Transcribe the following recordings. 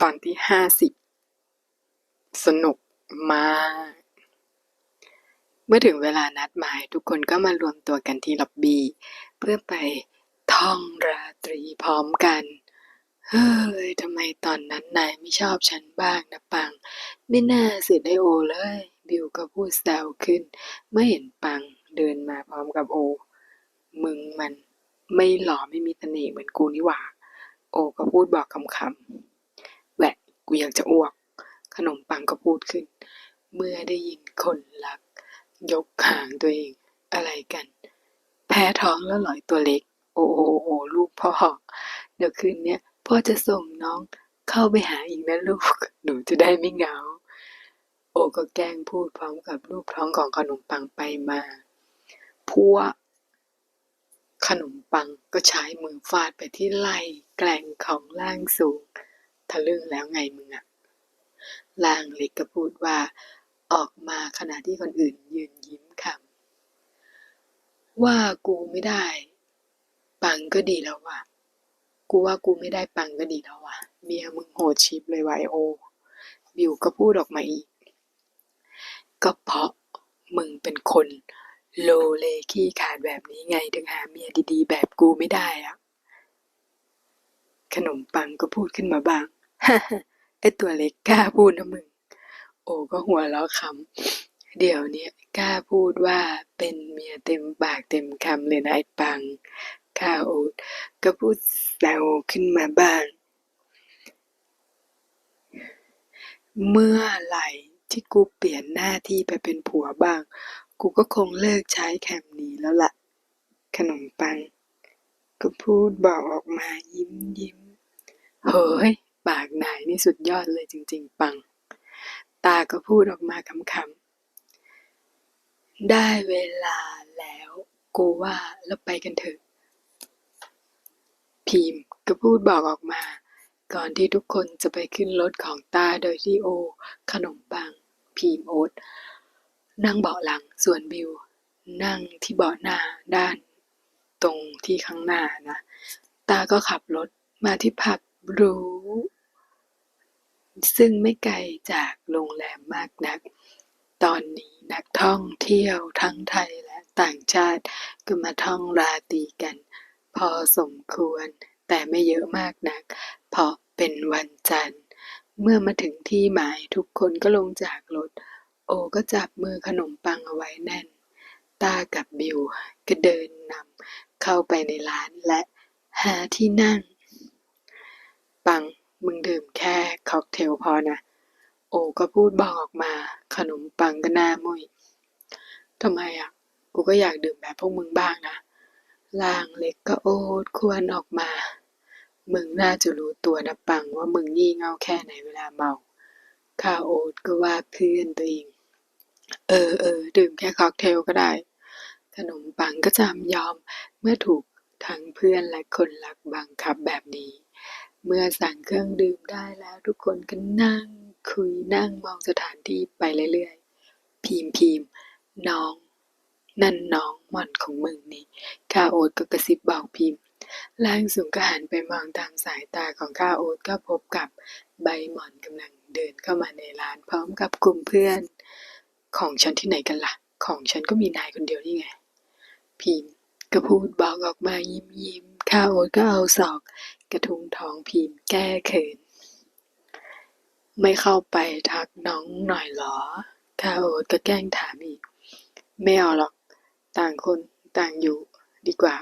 ตอนที่ห้าสิบสนุกมาก เมื่อถึงเวลานัดหมายทุกคนก็มารวมตัวกันที่ล็อบบี้เพื่อไปท่องราตรีพร้อมกัน เฮ้ยทำไมตอนนั้นนายไม่ชอบฉันบ้างนะปัง ไม่น่าเสียได้โอเลย บิวก็พูดแซวขึ้น เมื่อเห็นปังเดินมาพร้อมกับโอ มึงมันไม่หล่อไม่มีเสน่ห์เหมือนกูนี่หว่า โอก็พูดบอกคำๆแหวะ กูอยากจะอ้วก ขนมปังก็พูดขึ้น เมื่อได้ยินคนรัก ยกหางตัวเอง อะไรกัน แพ้ท้องแล้วหรอไอ้ตัวเล็ก โอ้โอโอลูกพ่อ เดี๋ยวคืนเนี้ยพ่อจะส่งน้องเข้าไปหาอีกนะลูก หนูจะได้ไม่เหงา โอก็แกล้งพูดพร้อมกับรูปท้องของขนมปังไปมาพวกขนมปังก็ใช้มือฟาดไปที่ไหล่แกล่งของล่างสูง ทะลึ่งแล้วไงมึงอะลางเล็กก็พูดว่า ออกมาขณะที่คนอื่นยืนยิ้มคำว่ากูไม่ได้ ปังก็ดีแล้วว่ะ กูว่ากูไม่ได้ปังก็ดีแล้วว่ะ เมียมึงโหดชิปเลยไวโอ บิวก็พูดออกมาอีก ก็เพราะมึงเป็นคนโลเลขี้ขาดแบบนี้ไงถึงหาเมียดีๆ แบบกูไม่ได้อะขนมปังก็พูดขึ้นมาบ้าง ไอตัวเล็กกล้าพูดนะมึง โอ้ก็หัวเราะคำเดี๋ยวนี้กล้าพูดว่าเป็นเมียเต็มปากเต็มคำเลยนะไอ้ปังข้าโอ๊ตก็พูดแซวขึ้นมาบ้าง เมื่อไหร่ที่กูเปลี่ยนหน้าที่ไปเป็นผัวบ้าง กูก็คงเลิกใช้แคมนี้แล้วล่ะ ขนมปัง ก็พูดบอกออกมายิ้มยิ้มเฮ้ย ปากนายนี่สุดยอดเลยจริง ๆ ปัง ตาก็พูดออกมาคำๆ ได้เวลาแล้วกูว่าเราไปกันเถอะ พีมก็พูดบอกออกมา ก่อนที่ทุกคนจะไปขึ้นรถของตาโดยที่โอ ขนมปัง พีมโอ๊ตนั่งเบาะหลังส่วนบิว นั่งที่เบาะหน้าด้าน ตรงที่ข้างหน้านะ ตาก็ขับรถมาที่ผับรู ซึ่งไม่ไกลจากโรงแรมมากนัก ตอนนี้นักท่องเที่ยวทั้งไทยและต่างชาติก็มาท่องราตรีกัน พอสมควร แต่ไม่เยอะมากนัก เพราะเป็นวันจันทร์ เมื่อมาถึงที่หมายทุกคนก็ลงจากรถ โอก็จับมือขนมปังเอาไว้แน่น ตากับบิวก็เดินนำเข้าไปในร้านและหาที่นั่ง ปัง มึงดื่มแค่ค็อกเทลพอนะ โอก็พูดบอกออกมา ขนมปังก็หน้ามุยทำไมอะ กูก็อยากดื่มแบบพวกมึงบ้างนะล่างเล็กก็โอดควรออกมา มึงน่าจะรู้ตัวนะปังว่ามึงงี่เง่าแค่ไหนเวลาเมา ข้าโอ๊ตก็ว่าเพื่อนตัวเอง เออเออดื่มแค่ค็อกเทลก็ได้ ขนมปังก็จำยอมเมื่อถูกทั้งเพื่อนและคนรักบังคับแบบนี้ เมื่อสั่งเครื่องดื่มได้แล้วทุกคนก็นั่งคุยนั่งมองสถานที่ไปเรื่อยๆ พีมพีมน้อง นั่นน้องหม่อนของมึงนี่ข้าโอ๊ตก็กระซิบบอกพิมพ์ล่างสูงก็หันไปมองตามสายตาของข้าโอ๊ตก็พบกับใบหมอนกำลังเดินเข้ามาในร้านพร้อมกับกลุ่มเพื่อน ของฉันที่ไหนกันล่ะ ของฉันก็มีนายคนเดียวนี่ไงพิมพ์ก็พูดบอกออกมายิ้มยิ้ม ข้าโอ๊ตก็เอาศอกกระทุงท้องพิมพ์แก้เขิน ไม่เข้าไปทักน้องหน่อยเหรอ ข้าโอ๊ตก็แกล้งถามอีก ไม่เอาหรอก ต่างคนต่างอยู่ดีกว่า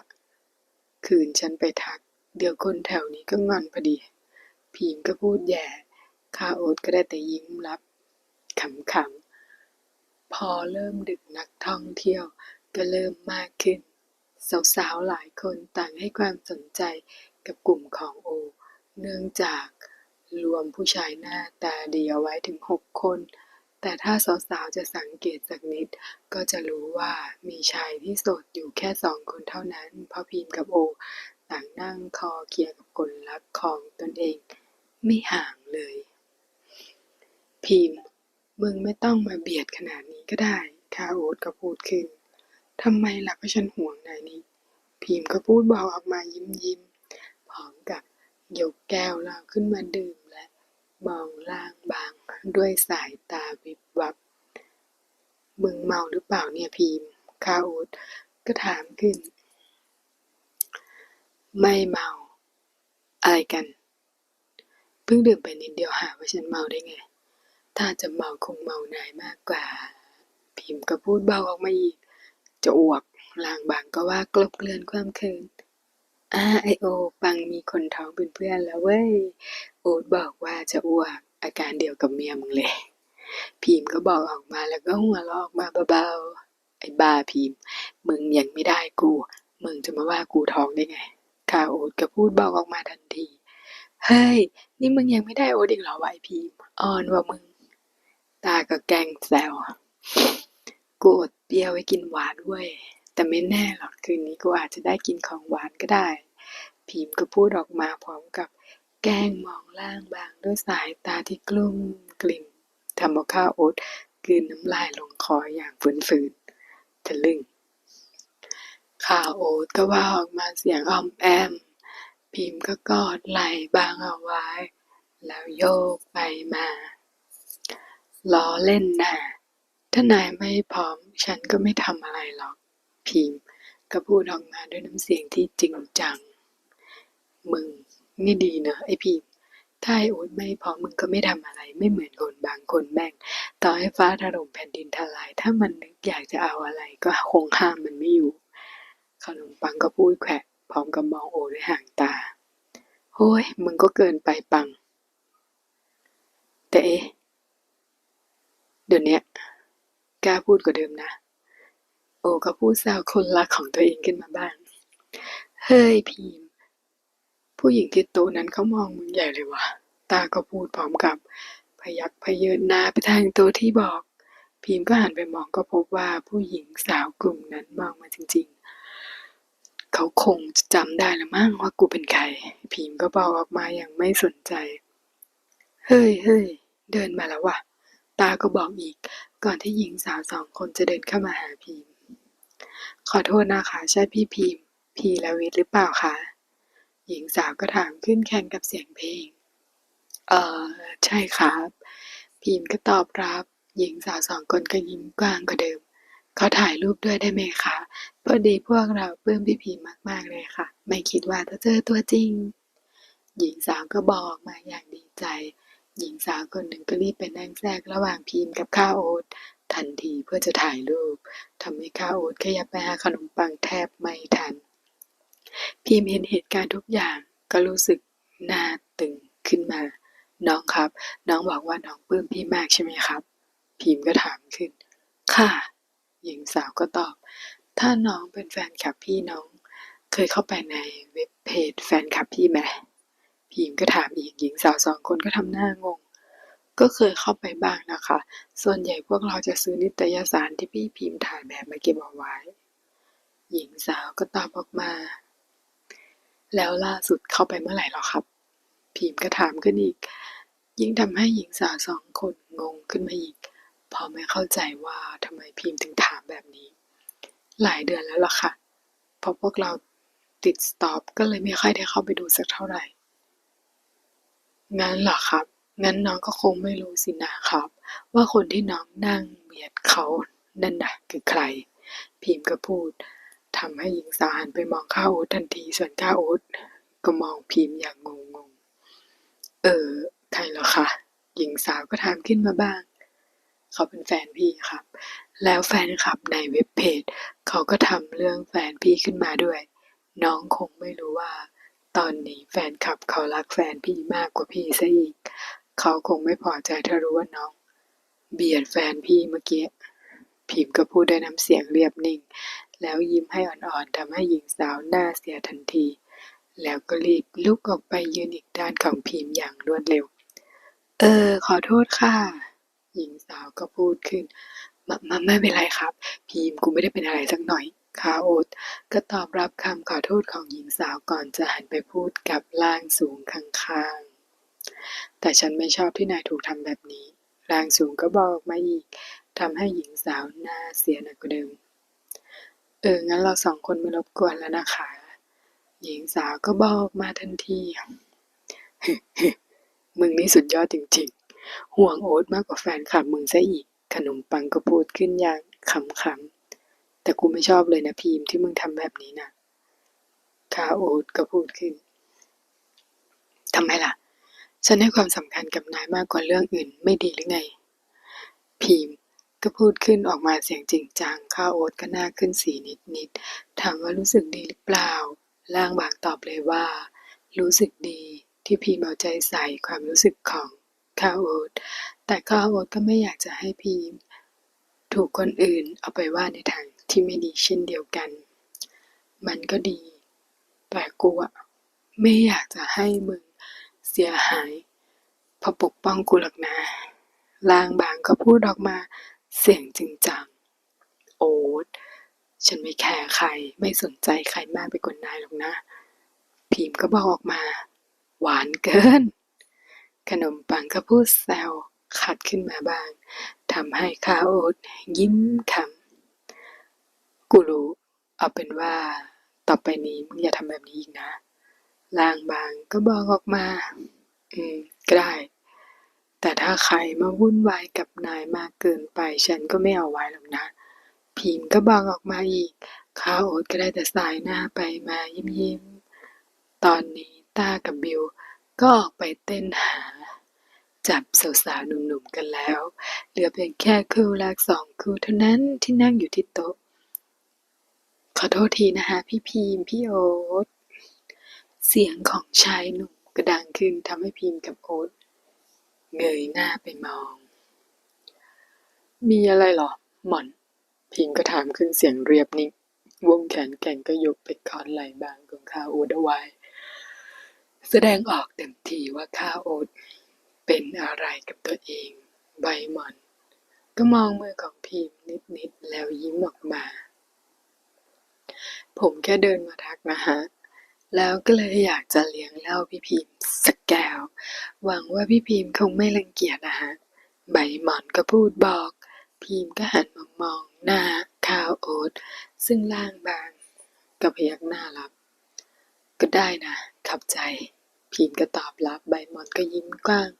คืนฉันไปทัก เดี๋ยวคนแถวนี้ก็งอนพอดีพีมก็พูดแย่ ข้าโอ๊ตก็ได้แต่ยิ้มรับขำๆ พอเริ่มดึกนักท่องเที่ยวก็เริ่มมากขึ้น สาวๆหลายคนต่างให้ความสนใจกับกลุ่มของโอ เนื่องจากรวมผู้ชายหน้าตาดีเอาไว้ถึงหกคน แต่ถ้าสาวๆจะสังเกตสักนิด ก็จะรู้ว่ามีชายที่โสดอยู่แค่สองคนเท่านั้น เพราะพีมกับโอ ต่างนั่งคอเคลียร์กับคนรักของตนเอง ไม่ห่างเลยพีมมึงไม่ต้องมาเบียดขนาดนี้ก็ได้ข้าโอ๊ตก็พูดขึ้น ทำไมล่ะก็ฉันห่วงนายนี่พีมก็พูดเบาออกมายิ้มยิ้มพร้อมกับยกแก้วเหล้าขึ้นมาดื่มและมองล่างบางด้วยสายตาวิบวับ มึงเมาหรือเปล่าเนี่ยพีมข้าอ๊ตก็ถามขึ้น ไม่เมา อะไรกัน เพิ่งดื่มไปนิดเดียวหาว่าฉันเมาได้ไง ถ้าจะเมาคงเมานายมากกว่า พิมพ์ก็พูดเบาออกมาอีก จะอ้วกลางบางก็ว่ากลบเกลื่อนความเคินอ่าไอโอ ปังมีคนท้องเป็นเพื่อนแล้วเว้ย โอ๊ตบอกว่าจะอ้วก อาการเดียวกับเมียมึงเลย พิมก็บอกออกมาแล้วก็หัวเราะออกมาเบาๆ ไอ้บ้าพิมพ์มึงยังไม่ได้กู มึงจะมาว่ากูท้องได้ไงข้าโอ๊ตก็พูดบอกออกมาทันที เฮ้ย นี่มึงยังไม่ได้โอ๊ตอีกเหรอวะไอพิมอ่อนว่ามึง ตาก็แกงแซว กูอดเปรี้ยวไว้กินหวานเว้ย แต่ไม่แน่หรอกคืนนี้กูอาจจะได้กินของหวานก็ได้ พิมพ์ก็พูดออกมาพร้อมกับแกล้งมองล่างบางด้วยสายตาที่กลุ้มกลิ่มทำเอาข้าโอ๊ตกลืนน้ำลายลงคออย่างฝืนๆทะลึ่งข้าโอ๊ตก็ว่าออกมาเสียงอ้อมแอม พิมพ์ก็กอดไหล่บางเอาไว้ แล้วโยกไปมาล้อเล่นน่ะ ถ้านายไม่พร้อมฉันก็ไม่ทำอะไรหรอก พิมพ์ก็พูดออกมาด้วยน้ำเสียงที่จริงจัง มึง นี่ดีเนอะไอพิมพ์ ถ้าไอโอ๊ตไม่พร้อมมึงก็ไม่ทำอะไร ไม่เหมือนคนบางคนแม่ง ต่อให้ฟ้าถล่มแผ่นดินทลาย ถ้ามันนึกอยากจะเอาอะไรก็คงห้ามมันไม่อยู่ ขนมปังก็พูดแขวะพร้อมกับมองโอด้วยห่างตาโอ้ยมึงก็เกินไปปัง แต่เอ๊ะเดี๋ยวนี้ กล้าพูดกว่าเดิมนะ โอก็พูดแซวคนรักของตัวเองขึ้นมาบ้าง เฮ้ยพีม ผู้หญิงที่โต๊ะนั้นเขามองมึงใหญ่เลยวะตาก็พูดพร้อมกับ พยักพเยินหน้าไปทางต๊ะที่บอก พีมก็หันไปมองก็พบว่าผู้หญิงสาวกลุ่มนั้นมองมาจริง ๆ เขาคงจะจำได้ละมั้งว่ากูเป็นใคร พีมก็บอกออกมาอย่างไม่สนใจ เฮ้ยเฮ้ยเดินมาแล้วว่ะตาก็บอกอีก ก่อนที่หญิงสาวสองคนจะเดินเข้ามาหาพีมขอโทษนะคะ ใช่พี่พีมพีละวิทย์หรือเปล่าคะ หญิงสาวก็ถามขึ้นแข่งกับเสียงเพลง เออใช่ครับพีมก็ตอบรับ หญิงสาวสองคนก็ยิ้มกว้างกว่าเดิมขอถ่ายรูปด้วยได้ไหมคะพอดีพวกเราปลื้มพี่พีมมาก ๆ เลยค่ะ ไม่คิดว่าจะเจอตัวจริง หญิงสาวก็บอกมาอย่างดีใจ หญิงสาวคนหนึ่งก็รีบไปนั่งแทรกระหว่างพีมกับข้าวโอ๊ตทันทีเพื่อจะถ่ายรูปทำให้ข้าวโอ๊ตขยับไปหาขนมปังแทบไม่ทัน พีมเห็นเหตุการณ์ทุกอย่างก็รู้สึกหน้าตึงขึ้นมา น้องครับ น้องบอกว่าน้องปลื้มพี่มากใช่ไหมครับ พีมก็ถามขึ้น ค่ะ หญิงสาวก็ตอบ ถ้าน้องเป็นแฟนคลับพี่น้อง เคยเข้าไปในเว็บเพจแฟนคลับพี่ไหม พีมก็ถามอีกหญิงสาวสองคนก็ทำหน้างง ก็เคยเข้าไปบ้างนะคะ ส่วนใหญ่พวกเราจะซื้อนิตยสารที่พี่พิมพ์ถ่ายแบบมาเก็บเอาไว้ หญิงสาวก็ตอบออกมา แล้วล่าสุดเข้าไปเมื่อไหร่หรอครับ พิมพ์ก็ถามขึ้นอีก ยิ่งทำให้หญิงสาวสองคนงงขึ้นมาอีก พอไม่เข้าใจว่าทำไมพิมพ์ถึงถามแบบนี้ หลายเดือนแล้วล่ะค่ะ เพราะพวกเราติดสต็อปก็เลยไม่ค่อยได้เข้าไปดูสักเท่าไหร่ งั้นเหรอครับ งั้นน้องก็คงไม่รู้สินะครับ ว่าคนที่น้องนั่งเบียดเขานั่นน่ะคือใคร พิมพ์ก็พูดทำให้หญิงสาวหันไปมองข้าโอ๊ตทันที ส่วนข้าโอ๊ตก็มองพิมพ์อย่างงงๆเออ ใครเหรอคะ หญิงสาวก็ถามขึ้นมาบ้าง เขาเป็นแฟนพี่ครับ แล้วแฟนคลับในเว็บเพจ เขาก็ทำเรื่องแฟนพี่ขึ้นมาด้วย น้องคงไม่รู้ว่า ตอนนี้แฟนคลับเขารักแฟนพี่มากกว่าพี่ซะอีก เขาคงไม่พอใจถ้ารู้ว่าน้อง เบียดแฟนพี่เมื่อกี้พิมพ์ก็พูดด้วยน้ำเสียงเรียบนิ่ง แล้วยิ้มให้อ่อนๆทำให้หญิงสาวหน้าเสียทันที แล้วก็รีบลุกออกไปยืนอีกด้านของพิมพ์อย่างรวดเร็ว เออ ขอโทษค่ะ หญิงสาวก็พูดขึ้น มามาไม่เป็นไรครับ พิมพ์กูไม่ได้เป็นอะไรสักหน่อย ขาโอ๊ตก็ตอบรับคำขอโทษของหญิงสาวก่อนจะหันไปพูดกับร่างสูงข้างๆ แต่ฉันไม่ชอบที่นายถูกทำแบบนี้ ร่างสูงก็บอกมาอีกทำให้หญิงสาวหน้าเสียหนักกว่าเดิม เออ งั้นเราสองคนไม่รบกวนแล้วนะคะ หญิงสาวก็บอกมาทันที มึงนี่สุดยอดจริงๆ ห่วงโอ๊ตมากกว่าแฟนคลับมึงซะอีก ขนมปังก็พูดขึ้นอย่างขำๆ แต่กูไม่ชอบเลยนะพีมที่มึงทำแบบนี้นะข้าโอ๊ตก็พูดขึ้นทำไมล่ะ ฉันให้ความสำคัญกับนายมากกว่าเรื่องอื่นไม่ดีหรือไง พีมก็พูดขึ้นออกมาเสียงจริงจังข้าโอ๊ตก็หน้าขึ้นสีนิดๆถามว่ารู้สึกดีหรือเปล่า ล่างบางตอบเลยว่า รู้สึกดีที่พีมเอาใจใส่ความรู้สึกของข้าโอ๊ตแต่ข้าโอ๊ตก็ไม่อยากจะให้พีม ถูกคนอื่นเอาไปว่าในทาง ที่ไม่ดีเช่นเดียวกัน มันก็ดี แต่กูอะไม่อยากจะให้มึงเสียหายพราะปกป้องกูหรอกนะ ลางบางก็พูดออกมาเสียงจริงจัง โอ๊ตฉันไม่แคร์ใครไม่สนใจใครมากไปกว่านายหรอกนะ พิมก็บอกออกมา หวานเกิน ขนมปังก็พูดแซวขัดขึ้นมาบางทำให้ข้าโอ๊ตยิ้มขำ กูรู้ เอาเป็นว่า ต่อไปนี้มึงอย่าทำแบบนี้อีกนะ ลางบางก็บอกออกมา อืม ก็ได้ แต่ถ้าใครมาวุ่นวายกับนายมากเกินไป ฉันก็ไม่เอาไว้หรอกนะพิมก็บอกออกมาอีก ข้าโอ๊ตก็ได้แต่สายหน้าไปมายิ้มยิ้ม ตอนนี้ต้ากับบิวก็ออกไปเต้นหา จับสาวๆหนุ่มๆกันแล้ว เหลือเพียงแค่คู่แรกสองคู่เท่านั้นที่นั่งอยู่ที่โต๊ะ ขอโทษทีนะคะพี่พีมพี่โอ๊ตเสียงของชายหนุ่มกระดังขึ้นทำให้พีมกับโอ๊ตเงยหน้าไปมอง มีอะไรหรอ หม่อน พิมก็ถามขึ้นเสียงเรียบนิ่งวงแขนแก่งก็ยกไปคอนไหล่บางของข้าโอ๊ตเอาไว้ แสดงออกเต็มทีว่าข้าโอ๊ตเป็นอะไรกับตัวเอง ใบหม่อน ก็มองมือของพิมนิดๆแล้วยิ้มออกมา ผมแค่เดินมาทักนะฮะ แล้วก็เลยอยากจะเลี้ยงเหล้าพี่พิมสักแก้ว หวังว่าพี่พิมคงไม่รังเกียจนะฮะ ใบหมอนก็พูดบอก พิมก็หันมามองหน้าข้าวโอ๊ตซึ่งล่างบางก็พยักหน้ารับ ก็ได้นะ ขับใจ พิมก็ตอบรับใบหมอนก็ยิ้มกว้าง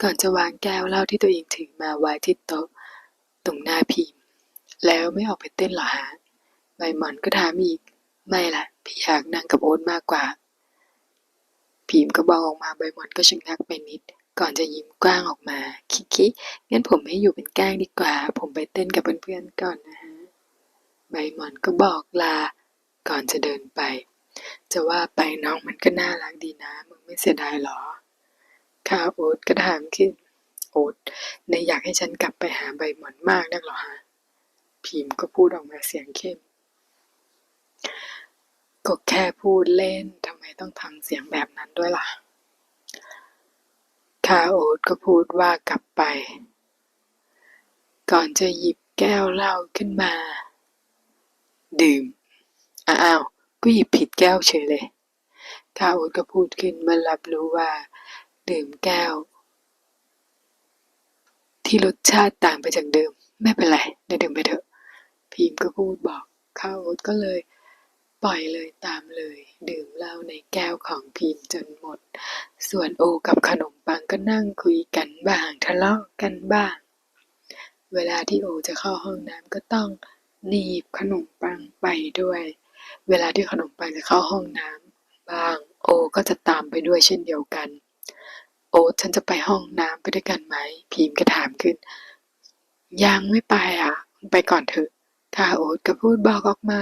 ก่อนจะวางแก้วเหล้าที่ตัวเองถือมาไว้ที่โต๊ะตรงหน้าพิมพ์ แล้วไม่ออกไปเต้นหรอฮะใบหมอนก็ถามอีก ไม่ละพี่อยากนั่งกับโอ๊ตมากกว่าพิมก็บอกออกมาใบมอนก็ชะงักไปนิด ก่อนจะยิ้มกว้างออกมา คิกคิงั้นผมให้อยู่เป็นแกล้งดีกว่า ผมไปเต้นกับเพื่อนๆก่อนนะฮะใบมอนก็บอกลา ก่อนจะเดินไป จะว่าไปน้องมันก็น่ารักดีนะ มึงไม่เสียดายหรอข้าโอ๊ตก็ถามขึ้น โอ๊ตในายอยากให้ฉันกลับไปหาใบหมอนมากนักเหรอฮะ พิมพ์ก็พูดออกมาเสียงเข้ม ก็แค่พูดเล่นทำไมต้องทำเสียงแบบนั้นด้วยล่ะข้าโอ๊ตก็พูดว่ากลับไป ก่อนจะหยิบแก้วเหล้าขึ้นมา ดื่ม อ้าว ก็หยิบผิดแก้วเฉยเลยข้าโอ๊ตก็พูดขึ้นเมื่อรับรู้ว่า ดื่มแก้ว ที่รสชาติต่างไปจากเดิม ไม่เป็นไรได้ดื่มไปเถอะ พิมก็พูดบอกข้าโอ๊ตก็เลย ปล่อยเลยตามเลย ดื่มเหล้าในแก้วของพิมจนหมด ส่วนโอกับขนมปังก็นั่งคุยกันบ้าง ทะเลาะกันบ้าง เวลาที่โอจะเข้าห้องน้ำก็ต้องหนีบขนมปังไปด้วย เวลาที่ขนมปังจะเข้าห้องน้ำบ้าง โอก็จะตามไปด้วยเช่นเดียวกัน โอฉันจะไปห้องน้ำไปด้วยกันไหม พิมก็ถามขึ้น ยังไม่ไปอะ ไปก่อนเถอะข้าโอ๊ตก็พูดบอกออกมา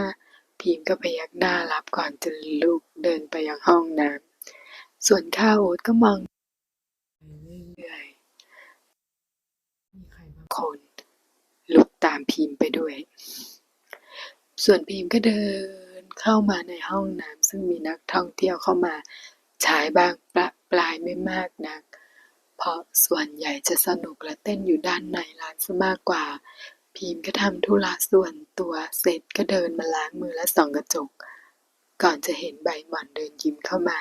พิมก็พยักหน้ารับก่อนจะลุกเดินไปยังห้องน้ำ ส่วนข้าโอ๊ตก็มองเรื่อยๆ มีใครบางคนลุกตามพิมไปด้วย ส่วนพิมก็เดินเข้ามาในห้องน้ำซึ่งมีนักท่องเที่ยวเข้ามาฉายบางประปลายไม่มากนัก เพราะส่วนใหญ่จะสนุกและเต้นอยู่ด้านในร้านซะมากกว่า พิมก็ทำธุระส่วนตัวเสร็จก็เดินมาล้างมือและส่องกระจก ก่อนจะเห็นใบหม่อนเดินยิ้มเข้ามา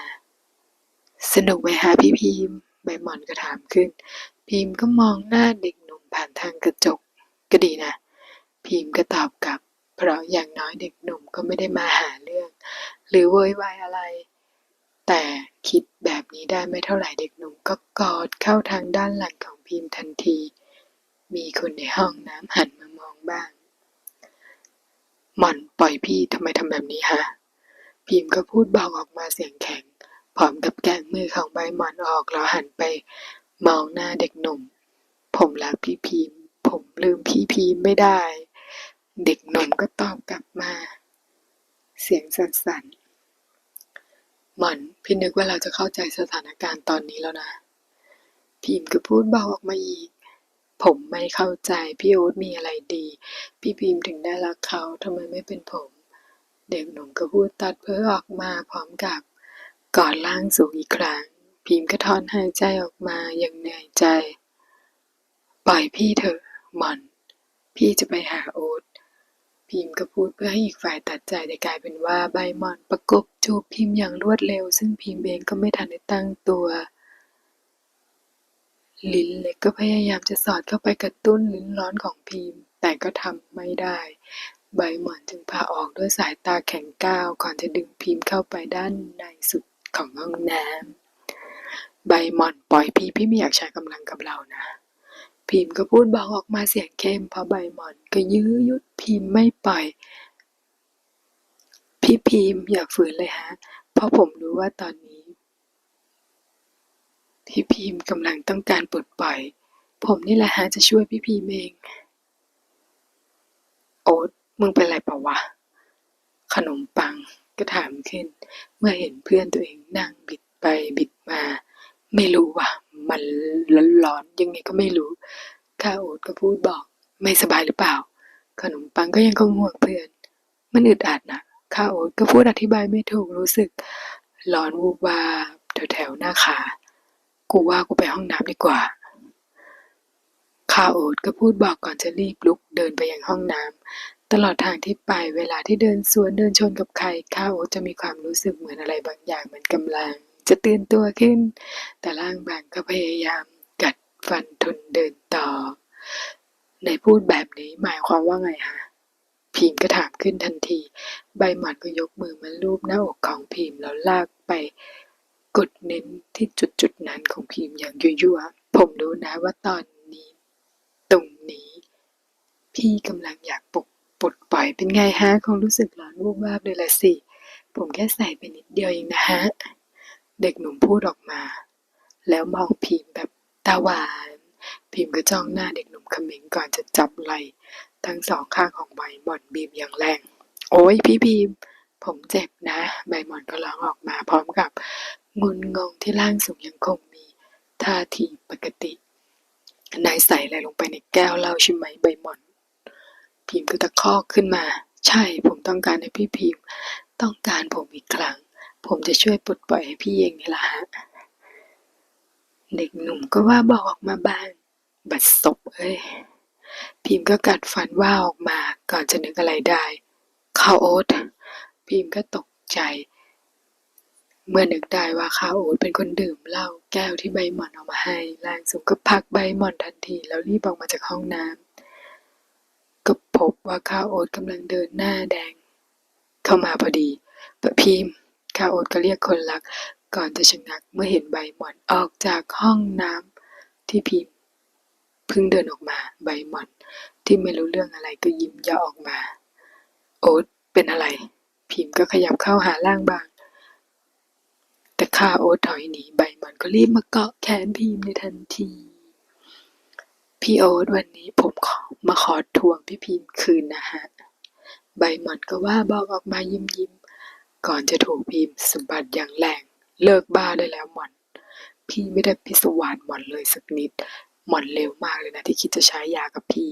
สนุกไหมฮะพี่พิมใบหม่อนก็ถามขึ้นพิมก็มองหน้าเด็กหนุ่มผ่านทางกระจก ก็ดีนะพิมก็ตอบกลับ เพราะอย่างน้อยเด็กหนุ่มก็ไม่ได้มาหาเรื่อง หรือโวยวายอะไร แต่คิดแบบนี้ได้ไม่เท่าไหร่เด็กหนุ่มก็กอดเข้าทางด้านหลังของพิมพ์ทันที มีคนในห้องน้ำหันมามองบ้าง หม่อนปล่อยพี่ทำไมทำแบบนี้ฮะ พิมพ์ก็พูดเบาออกมาเสียงแข็ง พร้อมกับแกะมือของใบหมอนออกแล้วหันไปมองหน้าเด็กหนุ่ม ผมรักพี่พิมพ์ ผมลืมพี่พิมพ์ไม่ได้ เด็กหนุ่มก็ตอบกลับมา เสียงสั่นๆ หม่อนพี่นึกว่าเราจะเข้าใจสถานการณ์ตอนนี้แล้วนะพิมพ์ก็พูดเบาออกมาอีก ผมไม่เข้าใจ พี่โอ๊ตมีอะไรดี พี่พิมพ์ถึงได้รักเขาทำไมไม่เป็นผม เด็กหนุ่มก็พูดตัดเพ้อออกมาพร้อมกับกอดล่างสูงอีกครั้ง พิมพ์ก็ถอนหายใจออกมาอย่างเหนื่อยใจ ปล่อยพี่เถอะหม่อน พี่จะไปหาโอ๊ตพิมพ์ก็พูดเพื่อให้อีกฝ่ายตัดใจแต่กลายเป็นว่าใบหม่อนประกบจูบพิมพ์อย่างรวดเร็ว ซึ่งพิมพ์เองก็ไม่ทันได้ตั้งตัว ลิ้นเล็กก็พยายามจะสอดเข้าไปกระตุ้นลิ้นร้อนของพิมพ์แต่ก็ทำไม่ได้ ใบหมอนจึงพาออกด้วยสายตาแข็งก้าว ก่อนจะดึงพิมพ์เข้าไปด้านในสุดของห้องน้ำใบหมอนปล่อยพี่พี่ไม่อยากใช้กำลังกับเรานะพิมพ์ก็พูดเบาออกมาเสียงเข้มเพราะใบหมอนก็ยื้อยุดพิมพ์ไม่ปล่อย พี่พิมพ์อย่าฝืนเลยฮะ เพราะผมรู้ว่าตอนนี้ พี่พิมพ์กำลังต้องการปลดปล่อย ผมนี่แหละฮะจะช่วยพี่พิมเอง โอ๊ตมึงเป็นไรเปล่าวะ ขนมปังก็ถามขึ้น เมื่อเห็นเพื่อนตัวเองนั่งบิดไปบิดมา ไม่รู้ว่ะ มันร้อนๆยังไงก็ไม่รู้ ข้าโอ๊ตก็พูดบอก ไม่สบายหรือเปล่า ขนมปังก็ยังคงห่วงเพื่อน มันอึดอัดนะข้าโอ๊ตก็พูดอธิบายไม่ถูกรู้สึก ร้อนวูบวาบแถวๆหน้าขา กูว่ากูไปห้องน้ำดีกว่าข้าโอ๊ตก็พูดบอกก่อนจะรีบลุกเดินไปยังห้องน้ำตลอดทางที่ไปเวลาที่เดินสวนเดินชนกับใครข้าโอ๊ตจะมีความรู้สึกเหมือนอะไรบางอย่างเหมือนกำลัง จะตื่นตัวขึ้น แต่ร่างบางก็พยายามกัดฟันทนเดินต่อ ในพูดแบบนี้หมายความว่าไงฮะพิมก็ถามขึ้นทันที ใบหมอนก็ยกมือมาลูบหน้าอกของพิมแล้วลากไป กดเน้นที่จุดจุดๆนั้นของพิมพ์อย่างยั่วๆ ผมรู้นะว่าตอนนี้ ตรงนี้ พี่กำลังอยากปลดปลดปล่อยเป็นไงฮะ คงรู้สึกร้อนวูบวาบเลยละสิ ผมแค่ใส่ไปนิดเดียวเองนะฮะ เด็กหนุ่มพูดออกมา แล้วมองพิมพ์แบบตาหวาน พิมพ์ก็จ้องหน้าเด็กหนุ่มเขม็งก่อนจะจับไหล่ทั้งสองข้างของใบหมอนบีบอย่างแรง โอ้ยพี่พิมพ์ ผมเจ็บนะ ใบหมอนก็ร้องออกมาพร้อมกับงุนงงที่ร่างสูงยังคงมีท่าทีปกติ นายใส่อะไรลงไปในแก้วเหล้าใช่ไหมใบหมอน พิมพ์ก็ตะคอกขึ้นมา ใช่ผมต้องการให้พี่พิมพ์ต้องการผมอีกครั้ง ผมจะช่วยปลดปล่อยให้พี่เองนี่แหละฮะเด็กหนุ่มก็ว่าบอกออกมาบ้าง บัดซบเอ้ยพิมพ์ก็กัดฟันว่าออกมาก่อนจะนึกอะไรได้ข้าวโอ๊ต พิมพ์ก็ตกใจ เมื่อนึกได้ว่าข้าโอ๊ตเป็นคนดื่มเหล้าแก้วที่ใบหม่อนเอามาให้ล่างสุก็พักใบหม่อนทันทีแล้วรีบออกมาจากห้องน้ำก็พบว่าข้าโอ๊ตกำลังเดินหน้าแดง เข้ามาพอดีปะพิมพ์ข้าโอ๊ตก็เรียกคนรัก ก่อนจะชะงักเมื่อเห็นใบหม่อนออกจากห้องน้ำที่พิมพ์เพิ่งเดินออกมาใบหม่อนที่ไม่รู้เรื่องอะไรก็ยิ้มย่อออกมา โอ๊ตเป็นอะไร พิมพ์ก็ขยับเข้าหาร่างบาง แต่ข้าโอ๊ตถอยหนีใบหม่อนก็รีบมาเกาะแขนพิมพ์ในทันที พี่โอ๊ตวันนี้ผมขอมาขอทวงพี่พิมพ์คืนนะฮะ ใบหมอนก็ว่าบอกออกมายิ้มยิ้มๆก่อนจะถูกพิมพ์สะบัดอย่างแรง เลิกบ้าได้แล้วหมอน พี่ไม่ได้พิศวาสหมอนเลยสักนิด หมอนเร็วมากเลยนะที่คิดจะใช้ยากับพี่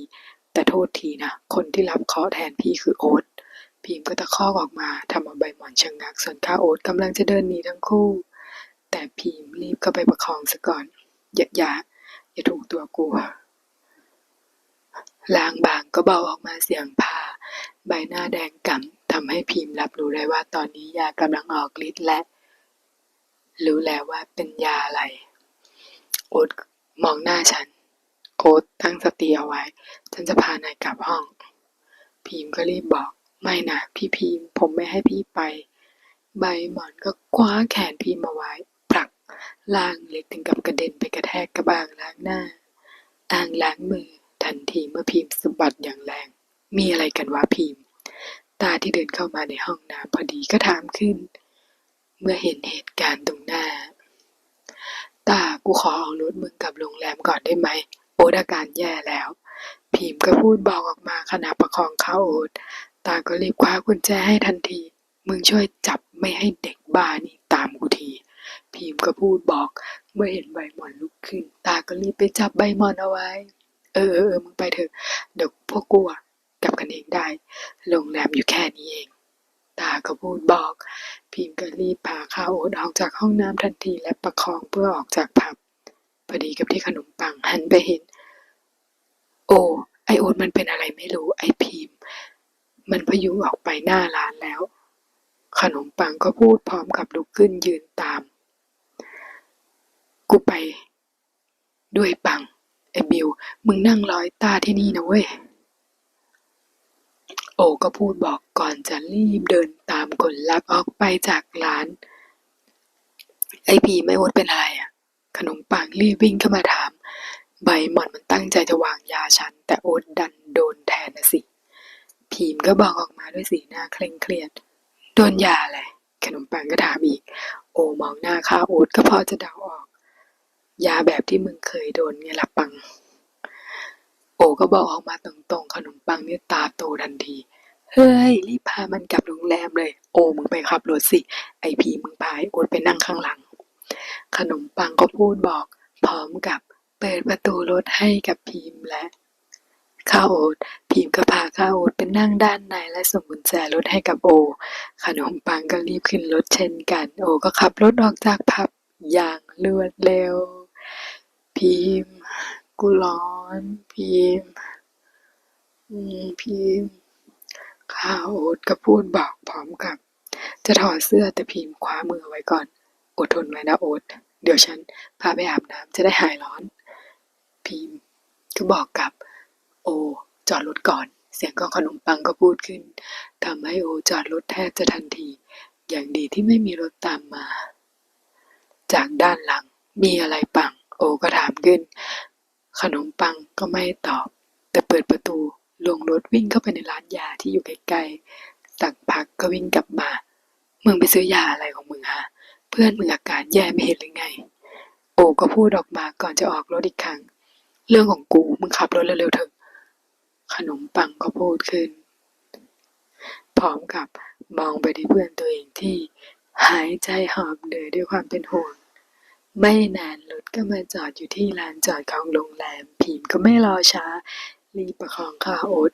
แต่โทษทีนะ คนที่รับเคาะแทนพี่คือโอ๊ต พิมพ์ก็ตะคอกออกมาทำเอาใบหมอนชะงงัก ส่วนข้าโอ๊ตกำลังจะเดินหนีทั้งคู่ แต่พิมพ์รีบเข้าไปประคองซะก่อนอย่าอย่าอย่าถูกตัวกูลางบางก็เบาออกมาเสียงพา ใบหน้าแดงก่ำทำให้พิมพ์รับรู้ได้ว่าตอนนี้ยากำลังออกฤทธิ์และ รู้แล้วว่าเป็นยาอะไร โอ๊ตมองหน้าฉัน โอ๊ตตั้งสติเอาไว้ ฉันจะพานายกลับห้อง พิมพ์ก็รีบบอก ไม่นะ พี่พิมผมไม่ให้พี่ไป ใบหมอนก็คว้าแขนพิมมาไว้ผลัก ล่างเล็กถึงกับกระเด็นไปกระแทกกระบางล้างหน้า อ่างล้างมือ ทันทีเมื่อพิมสะบัดอย่างแรง มีอะไรกันวะพิมตาที่เดินเข้ามาในห้องน้ำพอดีก็ถามขึ้น เมื่อเห็นเหตุการณ์ตรงหน้า ตากูขอเอารถมึงกลับโรงแรมก่อนได้ไหม โอ๊ตอาการแย่แล้วพิมก็พูดบอกออกมาขณะประคองเขาโอ๊ต ตาก็รีบคว้ากุญแจให้ทันที มึงช่วยจับไม่ให้เด็กบ้านี่ตามกูที พิมก็พูดบอก เมื่อเห็นใบหมอนลุกขึ้น ตาก็รีบไปจับใบหมอนเอาไว้เออเออเออมึงไปเถอะ เดี๋ยวพวกกูกลับกันเองได้ โรงแรมอยู่แค่นี้เอง ตาก็พูดบอก พิมก็รีบพาข้าวโอ๊ตออกจากห้องน้ำทันทีและประคองเพื่อออกจากผับพอดีกับที่ขนมปังหันไปเห็น โอ้ไอโอ๊ตมันเป็นอะไรไม่รู้ไอพิมพ มันพยุงออกไปหน้าร้านแล้ว ขนมปังก็พูดพร้อมกับลุกขึ้นยืนตาม กูไป ด้วยปังไอบิว มึงนั่งร้อยตาที่นี่นะเว้ย โอก็พูดบอกก่อนจะรีบเดินตามคนลักออกไปจากร้าน ไอพีไม่อดเป็นอะไรอะขนมปังรีบวิ่งเข้ามาถาม ใบหม่อนมันตั้งใจจะวางยาฉัน แต่โอดดันโดนแทนนะสิ พีมก็บอกออกมาด้วยสีหน้าเคร่งเครียด โดนยาอะไรขนมปังก็ถามอีก โอมองหน้าข้าโอ๊ตก็พอจะเดาออก ยาแบบที่มึงเคยโดนไงล่ะปัง โอก็บอกออกมาตรงๆ ขนมปังเนี่ยตาโตทันที เฮ้ย รีบพามันกลับโรงแรมเลย โอมึงไปขับรถสิ ไอพีมึงพายโอ๊ตไปนั่งข้างหลัง ขนมปังก็พูดบอก พร้อมกับเปิดประตูรถให้กับพีมและ ข้าโอ๊ตพีมก็พาข้าโอ๊ตไปนั่งด้านในและส่งกุญแจรถให้กับโอ ขนมปังก็รีบขึ้นรถเช่นกัน โอก็ขับรถออกจากผับอย่างรวดเร็วพีมกูร้อนพีมพีมข้าโอ๊ตก็พูดบอกพร้อมกับ จะถอดเสื้อแต่พีมคว้ามือไว้ก่อน อดทนไว้นะโอ๊ตเดี๋ยวฉันพาไปอาบน้ำจะได้หายร้อนพีมก็บอกกับ โอ จอดรถก่อน เสียงของขนมปังก็พูดขึ้นทำให้โอจอดรถแทบจะทันที อย่างดีที่ไม่มีรถตามมา จากด้านหลังมีอะไรปัง โอก็ถามขึ้น ขนมปังก็ไม่ตอบ แต่เปิดประตูลงรถวิ่งเข้าไปในร้านยาที่อยู่ใกล้ๆสักพักก็วิ่งกลับมา มึงไปซื้อยาอะไรของมึงฮะ เพื่อนมึงอาการแย่ไม่เห็นหรือไง โอก็พูดออกมาก่อนจะออกรถอีกครั้ง เรื่องของกูมึงขับรถเร็วๆเถอะ ขนมปังก็พูดขึ้น พร้อมกับมองไปที่เพื่อนตัวเองที่หายใจหอบเหนื่อยด้วยความเป็นห่วง ไม่นานรถก็มาจอดอยู่ที่ลานจอดของโรงแรมพิมก็ไม่รอช้า รีบประคองข้าวโอ๊ต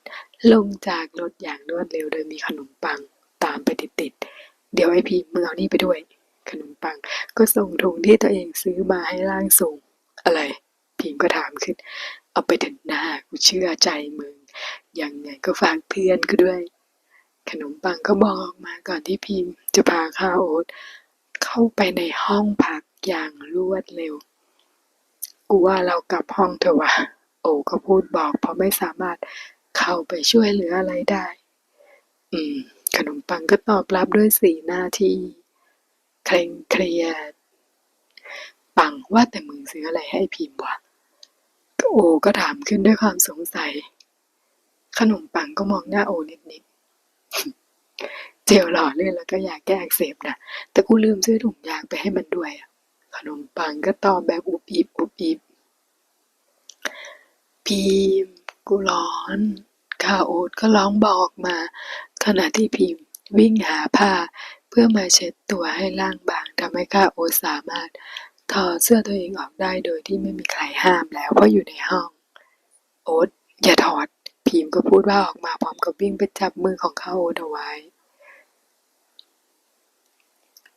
ลงจากรถอย่างรวดเร็วโดยมีขนมปังตามไปติดๆ เดี๋ยวไอพิมมึงเอานี่ไปด้วย ขนมปังก็ส่งถุงที่ตัวเองซื้อมาให้ร่างส่งอะไรพิมก็ถามขึ้น เอาไปถึงหน้ากูเชื่อใจมึง อยังไงก็ฝากเพื่อนกูด้วย ขนมปังก็บอกออกมาก่อนที่พิมพ์ จะพาข้าวโอ๊ตเข้าไปในห้องพักอย่างรวดเร็ว กูว่าเรากลับห้องเถอะวะ โอก็พูดบอกเพราะไม่สามารถเข้าไปช่วยเหลืออะไรได้ อืม ขนมปังก็ตอบรับด้วยสีหน้าที่เคร่งเครียด ปังว่าแต่มึงซื้ออะไรให้พิมพ์วะโอก็ถามขึ้นด้วยความสงสัย ขนมปังก็มองหน้าโอนิดๆ เจลหล่อลื่นแล้วก็ยาแก้อักเสบนะ แต่กูลืมซื้อถุงยางไปให้มันด้วยขนมปังก็ตอบแบบอุบอิบอุบอิบพีมกูร้อนข้าโอ๊ตก็ร้องบอกออกมา ขณะที่พิมพ์วิ่งหาผ้า เพื่อมาเช็ดตัวให้ล่างบางทำให้ข้าโอ๊ตสามารถถอดเสื้อตัวเองออกได้โดยที่ไม่มีใครห้ามแล้วเพราะอยู่ในห้อง โอ๊ตอย่าถอด พิมก็พูดว่าออกมาพร้อมกับวิ่งไปจับมือของข้าโอ๊ตเอาไว้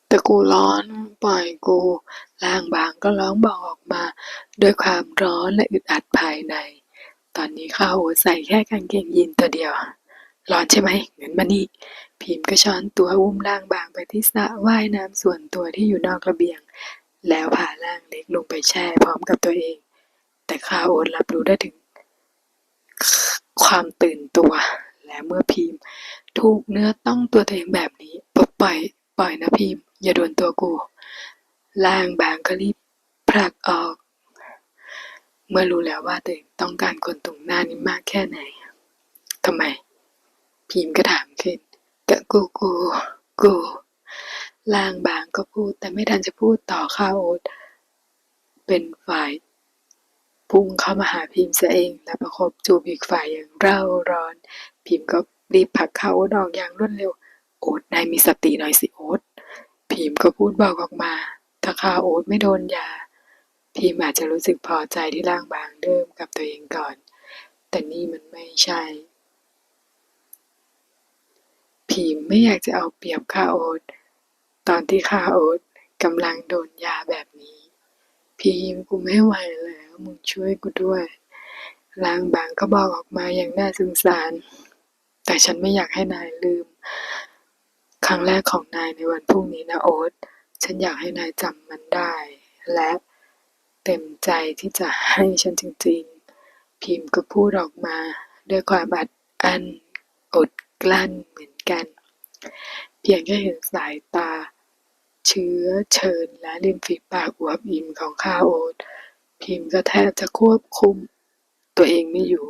แต่กูร้อนปล่อยกูล่างบางก็ร้องบอกออกมา ด้วยความร้อนและอึดอัดภายใน ตอนนี้ข้าโอ๊ตใส่แค่กางเกงยีนตัวเดียว ร้อนใช่ไหมเงั้นมานี่พิมก็ช้อนตัวอุ้มล่างบางไปที่สระว่ายน้ำส่วนตัวที่อยู่นอกระเบียง แล้วพาล่างเล็กลงไปแช่พร้อมกับตัวเอง แต่ข้าโอ๊ตรับรู้ได้ถึง ความตื่นตัว และเมื่อพิมพ์ถูกเนื้อต้องตัวเองแบบนี้ปล่อยปล่อยนะพิมพ์ อย่าโดนตัวกูล่างบางก็รีบผลักออก เมื่อรู้แล้วว่าตัวเองต้องการคนตรงหน้านี้มากแค่ไหนทำไม พิมพ์ก็ถามขึ้นก็กูกูกูล่างบางก็พูดแต่ไม่ทันจะพูดต่อข้าโอ๊ตเป็นฝ่าย พุ่งเข้ามาหาพิมพ์ซะเอง และประคบจูบอีกฝ่ายอย่างเร่าร้อน พิมพ์ก็รีบผลักเขาโอ๊ตอกอย่างรวดเร็ว โอ๊ตนายมีสติหน่อยสิโอ๊ตพิมพ์ก็พูดบอกออกมา ถ้าข้าโอ๊ตไม่โดนยา พิมพ์อาจจะรู้สึกพอใจที่ร่างบางเดิมกับตัวเองก่อน แต่นี่มันไม่ใช่ พิมพ์ไม่อยากจะเอาเปรียบข้าโอ๊ตตอนที่ข้าโอ๊ตกำลังโดนยาแบบนี้ พิมพ์กูไม่ไหวแล้ว มึงช่วยกูด้วยร่างบางก็บอกออกมาอย่างน่าสงสาร แต่ฉันไม่อยากให้นายลืม ครั้งแรกของนายในวันพรุ่งนี้นะโอ๊ต ฉันอยากให้นายจำมันได้ และเต็มใจที่จะให้ฉันจริงๆ พิมพ์ก็พูดออกมาด้วยความอัดอั้นอดกลั้นเหมือนกัน เพียงแค่เห็นสายตา เชื้อเชิญและริมฝีปากอวบอิ่มของข้าโอ๊ต พิมพ์ก็แทบจะควบคุม ตัวเองไม่อยู่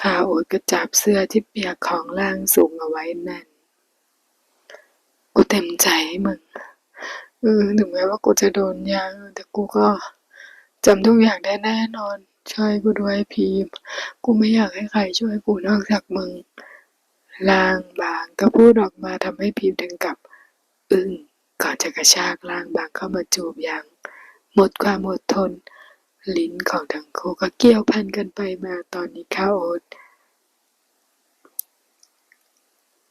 ข้าโอ๊ตก็จับเสื้อที่เปียกของล่างสูงเอาไว้แน่น กูเต็มใจให้มึงเออถึงแม้ว่ากูจะโดนยาแต่กูก็จำทุกอย่างได้แน่นอน ช่วยกูด้วยพิมกูไม่อยากให้ใครช่วยกูนอกจากมึงลางบางก็พูดออกมาทำให้พิมถึงกับอึ้งก่อนจะกระชากลางบางเข้ามาจูบอย่าง หมดความอดทน ลิ้นของทั้งคู่ก็เกี่ยวพันกันไปมาตอนนี้ข้าโอ๊ต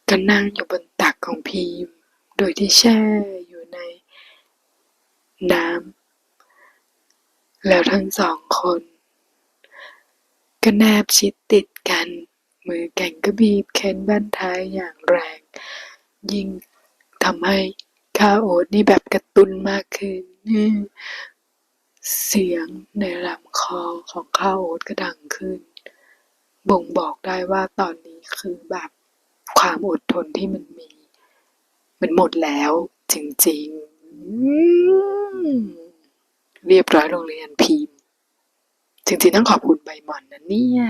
ก็นั่งอยู่บนตักของพิมโดยที่แช่อยู่ในน้ำแล้วทั้งสองคน ก็แนบชิดติดกัน มือแก่งก็บีบเค้นบ้านท้ายอย่างแรง ยิ่งทำให้ข้าโอ๊ตนี่แบบกระตุนมากขึ้น เสียงในลำคอของข้าโอ๊ตก็ดังขึ้น บ่งบอกได้ว่าตอนนี้คือแบบความอดทนที่มันมี มันหมดแล้วจริงๆ เรียบร้อยโรงเรียนพิมพ์ จริงๆ ต้องขอบคุณใบหมอนนะเนี่ย